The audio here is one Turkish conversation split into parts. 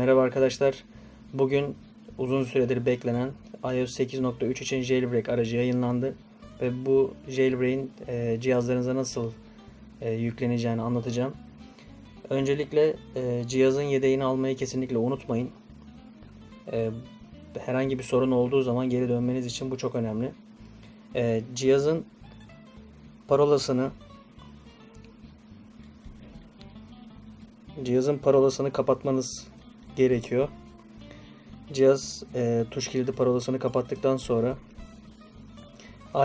Merhaba arkadaşlar. Bugün uzun süredir beklenen iOS 8.3 için jailbreak aracı yayınlandı. Ve bu jailbreak'in e, cihazlarınıza nasıl e, yükleneceğini anlatacağım. Öncelikle e, cihazın yedeğini almayı kesinlikle unutmayın. E, herhangi bir sorun olduğu zaman geri dönmeniz için bu çok önemli. E, cihazın parolasını cihazın parolasını kapatmanız gerekiyor. Cihaz e, tuş kilidi parolasını kapattıktan sonra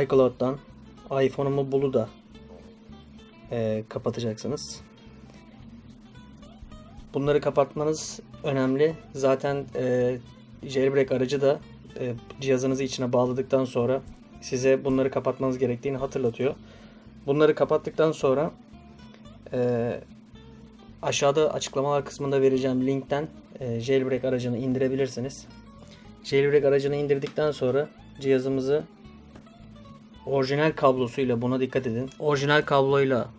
iCloud'dan iPhone'umu bulu da e, kapatacaksınız. Bunları kapatmanız önemli. Zaten e, jailbreak aracı da e, cihazınızı içine bağladıktan sonra size bunları kapatmanız gerektiğini hatırlatıyor. Bunları kapattıktan sonra e, aşağıda açıklamalar kısmında vereceğim linkten e, jailbreak aracını indirebilirsiniz. Jailbreak aracını indirdikten sonra cihazımızı orijinal kablosuyla buna dikkat edin. Orijinal kabloyla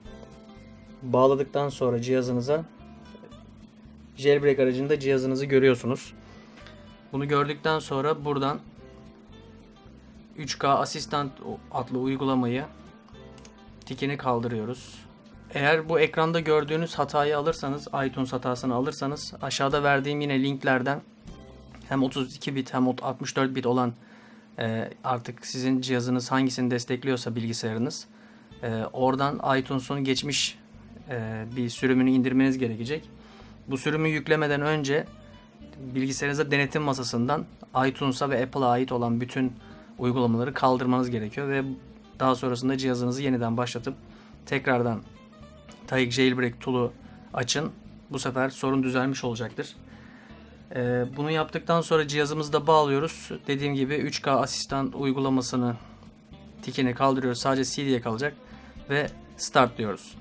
bağladıktan sonra cihazınıza jailbreak aracında cihazınızı görüyorsunuz. Bunu gördükten sonra buradan 3K Assistant adlı uygulamayı tikini kaldırıyoruz. Eğer bu ekranda gördüğünüz hatayı alırsanız, iTunes hatasını alırsanız aşağıda verdiğim yine linklerden hem 32 bit hem 64 bit olan e, artık sizin cihazınız hangisini destekliyorsa bilgisayarınız e, oradan iTunes'un geçmiş e, bir sürümünü indirmeniz gerekecek. Bu sürümü yüklemeden önce bilgisayarınıza denetim masasından iTunes'a ve Apple'a ait olan bütün uygulamaları kaldırmanız gerekiyor ve daha sonrasında cihazınızı yeniden başlatıp tekrardan Taik Jailbreak tool'u açın. Bu sefer sorun düzelmiş olacaktır. Ee, bunu yaptıktan sonra cihazımızı da bağlıyoruz. Dediğim gibi 3K asistan uygulamasını tikini kaldırıyoruz. Sadece CD'ye kalacak. Ve start diyoruz.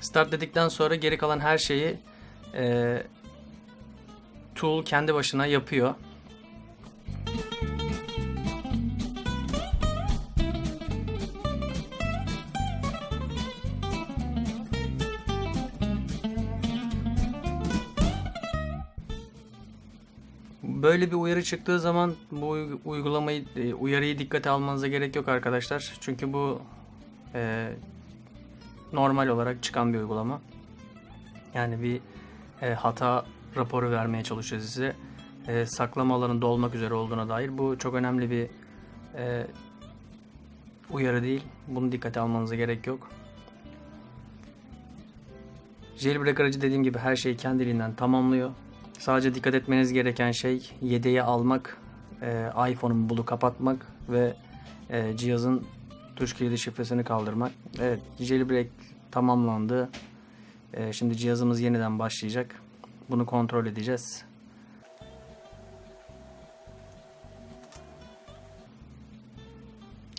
Start dedikten sonra geri kalan her şeyi e, tool kendi başına yapıyor. Böyle bir uyarı çıktığı zaman bu uy- uygulamayı, e, uyarıyı dikkate almanıza gerek yok arkadaşlar. Çünkü bu e, normal olarak çıkan bir uygulama. Yani bir e, hata raporu vermeye çalışıyor size. E, saklama alanı dolmak üzere olduğuna dair. Bu çok önemli bir e, uyarı değil. Bunu dikkate almanıza gerek yok. Jailbreak aracı dediğim gibi her şeyi kendiliğinden tamamlıyor. Sadece dikkat etmeniz gereken şey yedeği almak, e, iPhone'un bulu kapatmak ve e, cihazın tuş kilidi şifresini kaldırmak. Evet, jailbreak tamamlandı. E, şimdi cihazımız yeniden başlayacak. Bunu kontrol edeceğiz.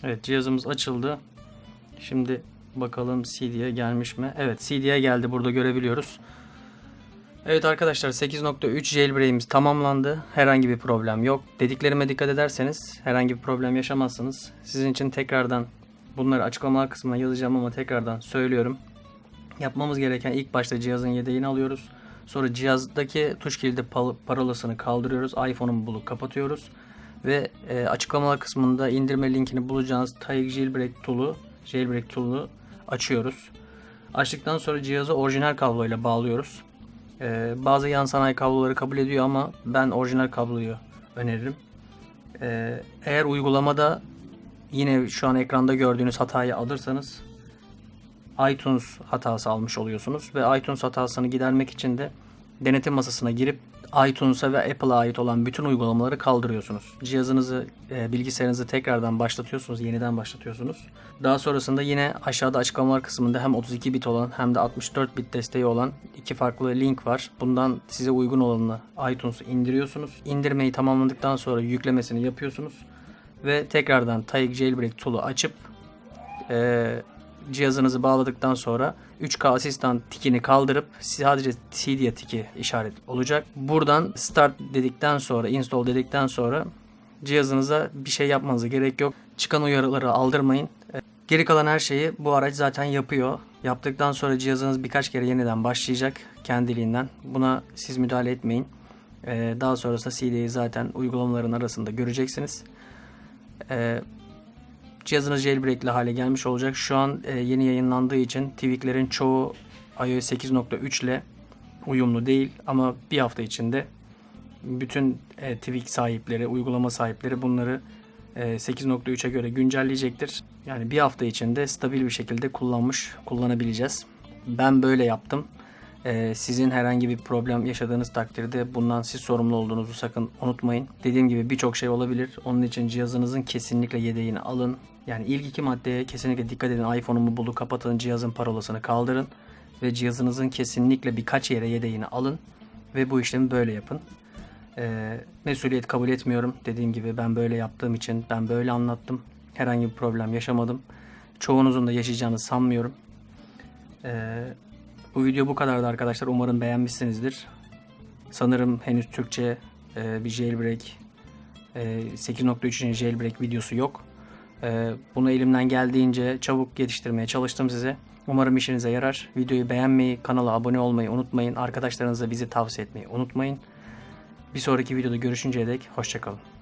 Evet, cihazımız açıldı. Şimdi bakalım CD'ye gelmiş mi? Evet, CD'ye geldi. Burada görebiliyoruz. Evet arkadaşlar 8.3 jailbreak'imiz tamamlandı. Herhangi bir problem yok. Dediklerime dikkat ederseniz herhangi bir problem yaşamazsınız. Sizin için tekrardan bunları açıklamalar kısmına yazacağım ama tekrardan söylüyorum. Yapmamız gereken ilk başta cihazın yedeğini alıyoruz. Sonra cihazdaki tuş kilidi parolasını kaldırıyoruz. iPhone'un bulup kapatıyoruz. Ve e, açıklamalar kısmında indirme linkini bulacağınız Taik Jailbreak Tool'u Jailbreak Tool'u açıyoruz. Açtıktan sonra cihazı orijinal kabloyla bağlıyoruz. Ee, bazı yan sanayi kabloları kabul ediyor ama ben orijinal kabloyu öneririm. Ee, eğer uygulamada yine şu an ekranda gördüğünüz hatayı alırsanız iTunes hatası almış oluyorsunuz ve iTunes hatasını gidermek için de denetim masasına girip iTunes'a ve Apple'a ait olan bütün uygulamaları kaldırıyorsunuz. Cihazınızı, e, bilgisayarınızı tekrardan başlatıyorsunuz, yeniden başlatıyorsunuz. Daha sonrasında yine aşağıda açıklamalar kısmında hem 32 bit olan hem de 64 bit desteği olan iki farklı link var. Bundan size uygun olanını iTunes'u indiriyorsunuz. İndirmeyi tamamladıktan sonra yüklemesini yapıyorsunuz ve tekrardan Taik Jailbreak Tool'u açıp e, cihazınızı bağladıktan sonra 3K asistan tikini kaldırıp sadece CD tiki işaret olacak. Buradan start dedikten sonra install dedikten sonra cihazınıza bir şey yapmanıza gerek yok. Çıkan uyarıları aldırmayın. E, Geri kalan her şeyi bu araç zaten yapıyor. Yaptıktan sonra cihazınız birkaç kere yeniden başlayacak kendiliğinden. Buna siz müdahale etmeyin. Ee, daha sonrasında CD'yi zaten uygulamaların arasında göreceksiniz. Cihazınız jailbreak'li hale gelmiş olacak. Şu an e, yeni yayınlandığı için Tweak'lerin çoğu iOS 8.3 ile uyumlu değil ama bir hafta içinde bütün e, Tweak sahipleri, uygulama sahipleri bunları e, 8.3'e göre güncelleyecektir. Yani bir hafta içinde stabil bir şekilde kullanmış, kullanabileceğiz. Ben böyle yaptım. E, sizin herhangi bir problem yaşadığınız takdirde bundan siz sorumlu olduğunuzu sakın unutmayın. Dediğim gibi birçok şey olabilir. Onun için cihazınızın kesinlikle yedeğini alın. Yani ilk iki maddeye kesinlikle dikkat edin. iPhone'umu bulu kapatın, cihazın parolasını kaldırın ve cihazınızın kesinlikle birkaç yere yedeğini alın ve bu işlemi böyle yapın. Ee, mesuliyet kabul etmiyorum. Dediğim gibi ben böyle yaptığım için ben böyle anlattım. Herhangi bir problem yaşamadım. Çoğunuzun da yaşayacağını sanmıyorum. Ee, bu video bu kadardı arkadaşlar. Umarım beğenmişsinizdir. Sanırım henüz Türkçe e, bir jailbreak e, 8.3'ün jailbreak videosu yok. E, bunu elimden geldiğince çabuk yetiştirmeye çalıştım size. Umarım işinize yarar. Videoyu beğenmeyi, kanala abone olmayı unutmayın. Arkadaşlarınıza bizi tavsiye etmeyi unutmayın. Bir sonraki videoda görüşünceye dek hoşçakalın.